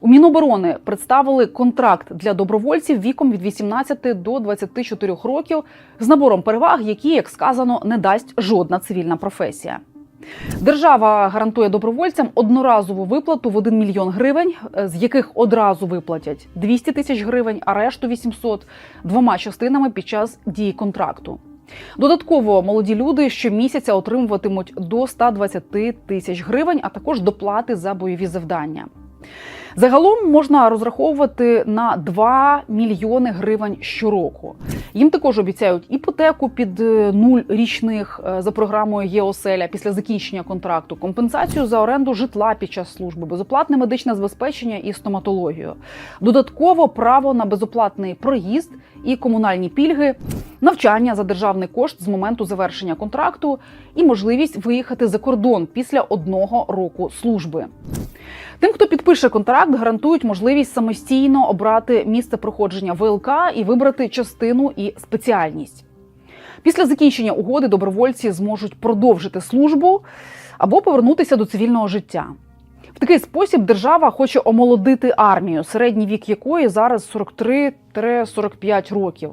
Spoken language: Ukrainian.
У Міноборони представили контракт для добровольців віком від 18 до 24 років з набором переваг, які, як сказано, не дасть жодна цивільна професія. Держава гарантує добровольцям одноразову виплату в 1 мільйон гривень, е, з яких одразу виплатять 200 тисяч гривень, а решту 800 двома частинами під час дії контракту. Додатково молоді люди щомісяця отримуватимуть до 120 тисяч гривень, а також доплати за бойові завдання. Загалом можна розраховувати на 2 мільйони гривень щороку. Їм також обіцяють іпотеку під е, нуль річних е, за програмою ЄОСЕЛЯ після закінчення контракту, компенсацію за оренду житла під час служби, безоплатне медичне забезпечення і стоматологію. Додатково право на безоплатний проїзд і комунальні пільги, навчання за державний кошт з моменту завершення контракту і можливість виїхати за кордон після одного року служби. Тим, хто підпише контракт, гарантують можливість самостійно обрати місце проходження ВЛК і вибрати частину і спеціальність. Після закінчення угоди добровольці зможуть продовжити службу або повернутися до цивільного життя. В такий спосіб держава хоче омолодити армію, середній вік якої зараз 43-45 років.